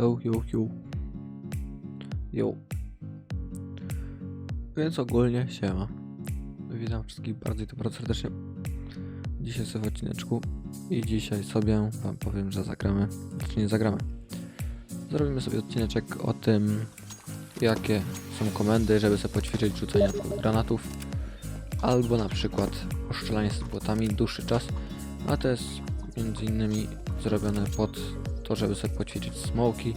Yo, yo, yo. Więc ogólnie siema. Witam wszystkich bardzo i to bardzo serdecznie. Dzisiaj sobie w odcineczku i dzisiaj sobie wam powiem, że zagramy, znaczy nie zagramy. Zrobimy sobie odcineczek o tym, jakie są komendy, żeby sobie poćwiczyć rzucenie granatów, albo na przykład oszczelanie z błotami dłuższy czas, a to jest między innymi zrobione pod to, żeby sobie poćwiczyć smoki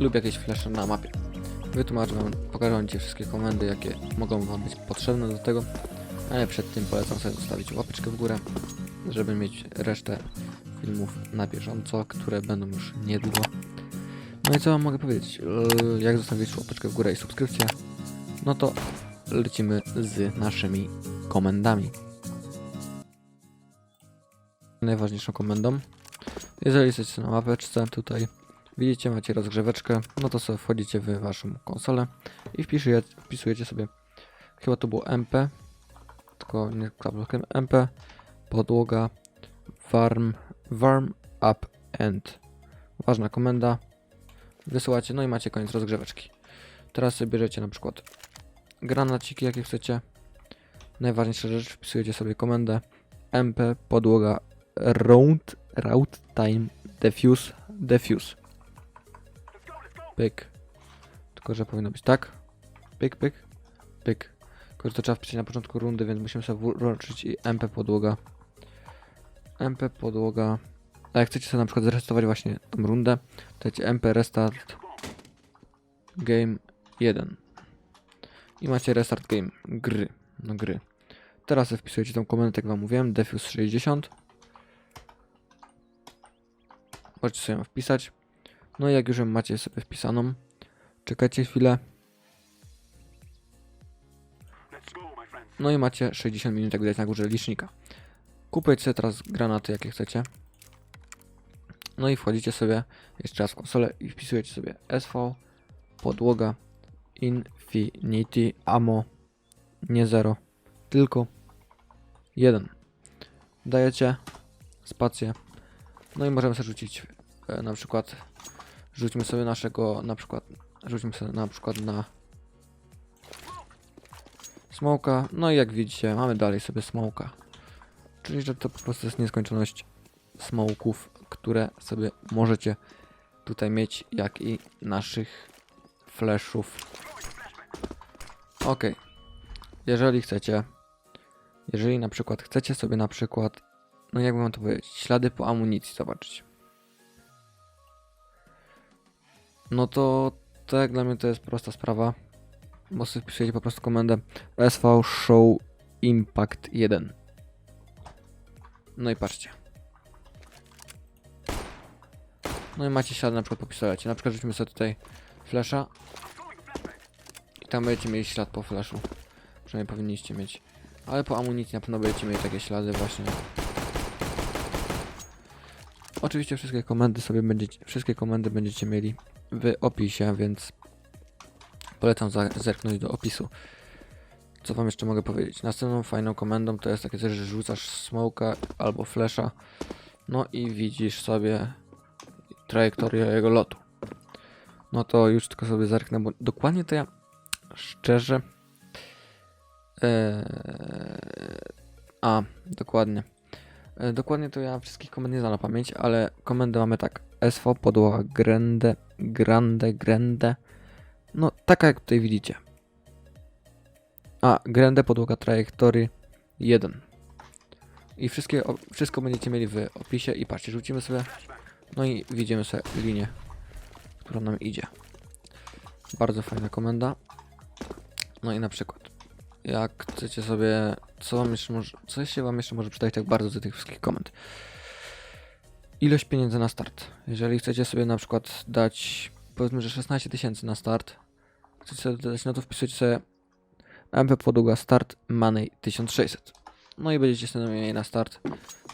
lub jakieś flasze na mapie. Wytłumaczę wam, pokażę wam wszystkie komendy, jakie mogą wam być potrzebne do tego, ale przed tym polecam sobie zostawić łapeczkę w górę, żeby mieć resztę filmów na bieżąco, które będą już niedługo. No i co wam mogę powiedzieć? Jak zostawić łapeczkę w górę i subskrypcję, no to lecimy z naszymi komendami. Najważniejszą komendą jeżeli jesteście na mapeczce tutaj, widzicie, macie rozgrzeweczkę, no to sobie wchodzicie w waszą konsolę i wpisujecie, wpisujecie sobie, chyba to było MP, tylko nie klaplokiem, MP, podłoga, warm, warm up end. Ważna komenda, wysyłacie, no i macie koniec rozgrzeweczki. Teraz sobie bierzecie na przykład granaciki, jakie chcecie. Najważniejsza rzecz, wpisujecie sobie komendę MP, podłoga, round, route time, defuse, defuse. Pyk. Tylko, że powinno być tak. Pyk, pyk, pyk. Tylko, że to trzeba wpisać na początku rundy, więc musimy sobie włączyć i MP podłoga. MP podłoga. A jak chcecie sobie na przykład zresetować właśnie tą rundę, to dajcie MP restart game 1. I macie restart game gry. No gry. Teraz wpisujecie tą komendę, jak wam mówiłem, defuse 60. Możecie sobie ją wpisać. No i jak już ją macie sobie wpisaną, czekajcie chwilę. No i macie 60 minut, jak widać na górze licznika. Kupujecie sobie teraz granaty, jakie chcecie. No i wchodzicie sobie jeszcze raz w konsolę i wpisujecie sobie SV, podłoga, Infinity, Ammo, nie 0, tylko 1. Dajecie spację. No i możemy sobie rzucić e, na przykład rzućmy sobie naszego na przykład rzućmy sobie na przykład na smoka. No i jak widzicie, mamy dalej sobie smoka. Czyli że to po prostu jest nieskończoność smoków, które sobie możecie tutaj mieć, jak i naszych flashów. Ok. Jeżeli chcecie, jeżeli na przykład chcecie sobie na przykład, no jakby mam to powiedzieć, ślady po amunicji zobaczyć. No to tak dla mnie to jest prosta sprawa. Bo sobie wpisujecie po prostu komendę SV Show Impact 1. No i patrzcie. No i macie ślady na przykład po pistolecie. Na przykład rzucimy sobie tutaj flasha. I tam będziecie mieli ślad po flashu. Przynajmniej powinniście mieć. Ale po amunicji na pewno będziecie mieli takie ślady właśnie. Oczywiście wszystkie komendy sobie będziecie, wszystkie komendy będziecie mieli w opisie, więc polecam zerknąć do opisu. Co wam jeszcze mogę powiedzieć? Następną fajną komendą to jest takie coś, że rzucasz smoka albo flasha, no i widzisz sobie trajektorię jego lotu. No to już tylko sobie zerknę, bo dokładnie to ja szczerze. Eee, a, dokładnie. E, Dokładnie to ja wszystkich komend nie znam na pamięć, ale komendy mamy tak. SV, podłoga, grande, grande, grande. No, taka jak tutaj widzicie. A, grande, podłoga, trajektory 1. I wszystkie, wszystko będziecie mieli w opisie i patrzcie, rzucimy sobie. No i widzimy sobie linię, która nam idzie. Bardzo fajna komenda. No i na przykład, jak chcecie sobie, co wam jeszcze może, co się wam jeszcze może przydać tak bardzo do tych wszystkich komend. Ilość pieniędzy na start. Jeżeli chcecie sobie na przykład dać, powiedzmy, że 16 tysięcy na start, chcecie sobie dać, no to wpisujecie sobie MP podługa start money 1600. No i będziecie sobie mieli na start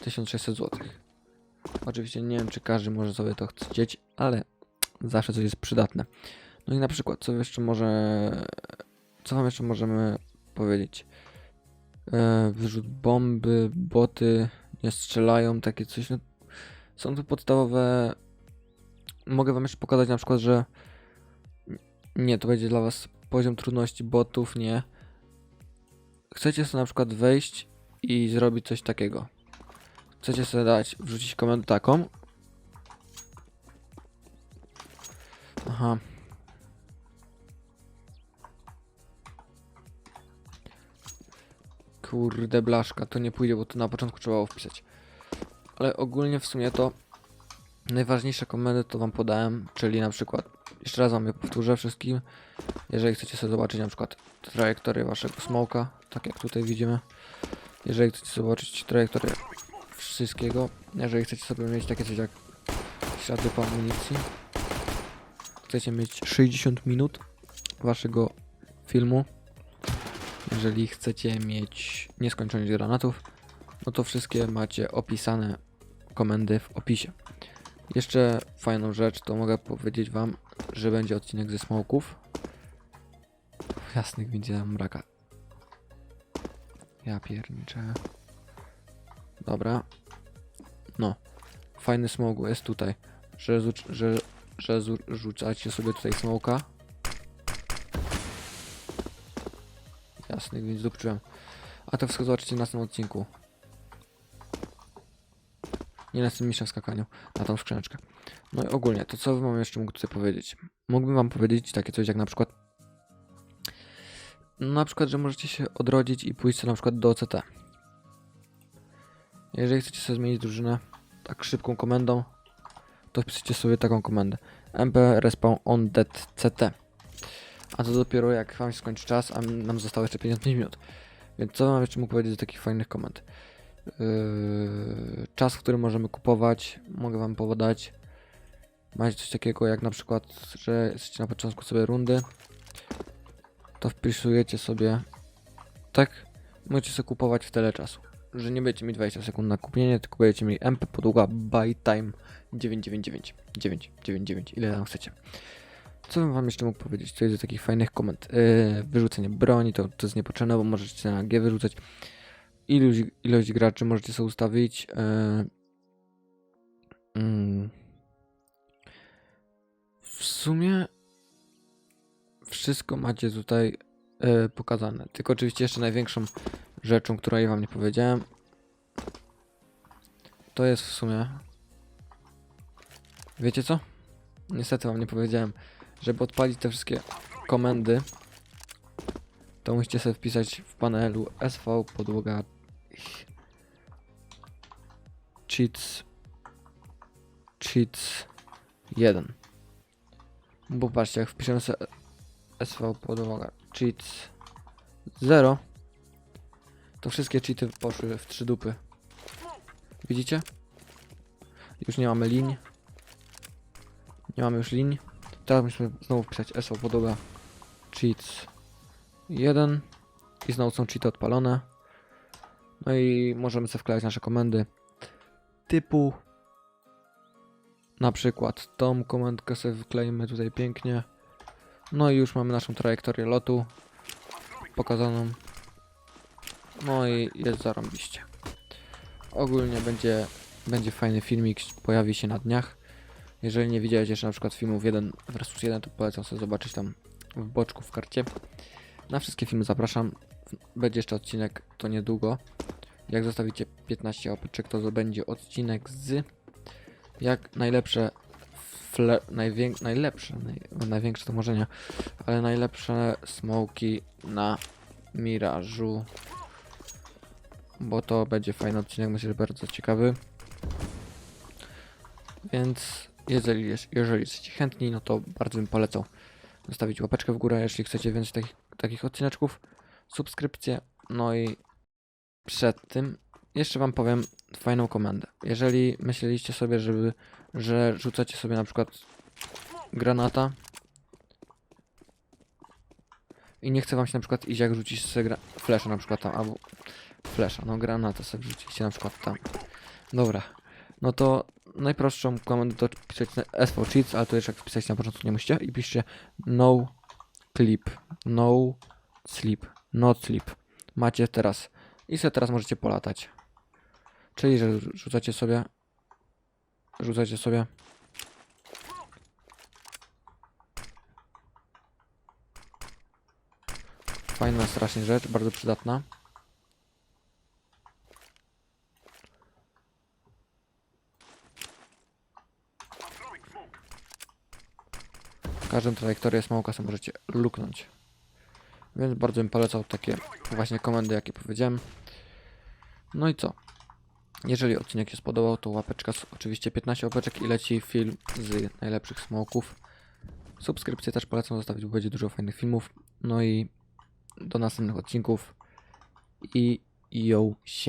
1600 zł. Oczywiście nie wiem, czy każdy może sobie to chcieć, ale zawsze coś jest przydatne. No i na przykład, co jeszcze może, co wam jeszcze możemy powiedzieć? E, bomby, boty nie strzelają, takie coś. No, są to podstawowe mogę wam jeszcze pokazać na przykład, że nie, to będzie dla was poziom trudności botów, nie. Chcecie sobie na przykład wejść i zrobić coś takiego. Chcecie sobie dać, wrzucić komendę taką. Aha. Kurde blaszka, to nie pójdzie, bo to na początku trzeba było wpisać. Ale ogólnie w sumie to najważniejsze komendy to wam podałem, czyli na przykład, jeszcze raz wam je powtórzę wszystkim, jeżeli chcecie sobie zobaczyć na przykład trajektorię waszego smoka, tak jak tutaj widzimy, jeżeli chcecie zobaczyć trajektorię wszystkiego, jeżeli chcecie sobie mieć takie coś jak ślady po amunicji, chcecie mieć 60 minut waszego filmu, jeżeli chcecie mieć nieskończoność granatów, no to wszystkie macie opisane komendy w opisie. Jeszcze fajną rzecz, to mogę powiedzieć wam, że będzie odcinek ze smoków. Jasnych widzę mraka. Ja pierniczę. Dobra. No. Fajny smogu jest tutaj, że, że, że zu- rzucacie sobie tutaj smoka. Jasnych, więc dupczyłem. A to wszystko zobaczycie na następnym odcinku. Nie na tym skakaniu, na tą skrzyneczkę. No i ogólnie, to co wam jeszcze mógł tutaj powiedzieć? Mógłbym wam powiedzieć takie coś jak na przykład na przykład, że możecie się odrodzić i pójść na przykład do OCT. Jeżeli chcecie sobie zmienić drużynę tak szybką komendą, to wpiszcie sobie taką komendę. mp respawn on dead ct. A to dopiero jak wam się skończy czas, a nam zostało jeszcze 55 minut. Więc co wam jeszcze mógł powiedzieć z takich fajnych komend? Yy, czas, w którym możemy kupować, mogę wam podać. Macie coś takiego jak na przykład, że jesteście na początku sobie rundy, to wpisujecie sobie tak, możecie sobie kupować w tyle czasu. Że nie będziecie mieć 20 sekund na kupienie, tylko będziecie mieli MP podługa buy time 999 999, ile tam chcecie. Co bym wam jeszcze mógł powiedzieć? To jest z takich fajnych komend. Yy, wyrzucenie broni, to, to jest niepotrzebne, bo możecie na G wyrzucać. Ilość, ilość graczy możecie sobie ustawić. Yy, w sumie wszystko macie tutaj yy, pokazane. Tylko oczywiście jeszcze największą rzeczą, której wam nie powiedziałem, to jest w sumie. Wiecie co? Niestety wam nie powiedziałem, żeby odpalić te wszystkie komendy, to musicie sobie wpisać w panelu SV podłoga cheats cheats 1 bo patrzcie jak wpiszemy sobie SV podłoga cheats 0 to wszystkie cheaty poszły w trzy dupy. Widzicie? już nie mamy linii nie mamy już linii teraz musimy znowu wpisać SV podłoga cheats 1 i znowu są cheaty odpalone no i możemy sobie wklejać nasze komendy typu na przykład tą komendkę sobie wklejmy tutaj pięknie. No i już mamy naszą trajektorię lotu pokazaną. No i jest zarąbiście. Ogólnie będzie, będzie fajny filmik, pojawi się na dniach. Jeżeli nie widziałeś jeszcze na przykład filmów 1 versus 1, to polecam sobie zobaczyć tam w boczku w karcie. Na wszystkie filmy zapraszam. Będzie jeszcze odcinek, to niedługo. Jak zostawicie 15 łapeczek, to będzie odcinek z jak najlepsze fle, najwię, najlepsze, naj, największe to może nie, ale najlepsze smoki na Mirażu. Bo to będzie fajny odcinek, myślę, że bardzo ciekawy. Więc jeżeli, jeżeli jesteście chętni, no to bardzo bym polecał zostawić łapeczkę w górę, jeśli chcecie więcej takich, takich odcineczków, subskrypcję, no i przed tym jeszcze wam powiem fajną komendę. Jeżeli myśleliście sobie, żeby, że rzucacie sobie na przykład granata i nie chce wam się na przykład iść jak rzucić sobie flesza na przykład tam, albo flesza, no granata sobie rzucicie na przykład tam. Dobra, no to najprostszą komendę to pisać S4 Cheats, ale to jeszcze jak wpisać na początku nie musicie i piszcie no clip, no sleep, no sleep. Macie teraz i sobie teraz możecie polatać. Czyli, że rzucacie sobie rzucacie sobie fajna strasznie rzecz, bardzo przydatna. Każdą trajektorię smoka sobie możecie luknąć. Więc bardzo bym polecał takie właśnie komendy, jakie powiedziałem. No i co? Jeżeli odcinek się spodobał, to łapeczka, oczywiście 15 łapeczek i leci film z najlepszych smoków. Subskrypcję też polecam zostawić, bo będzie dużo fajnych filmów. No i do następnych odcinków. I ją się.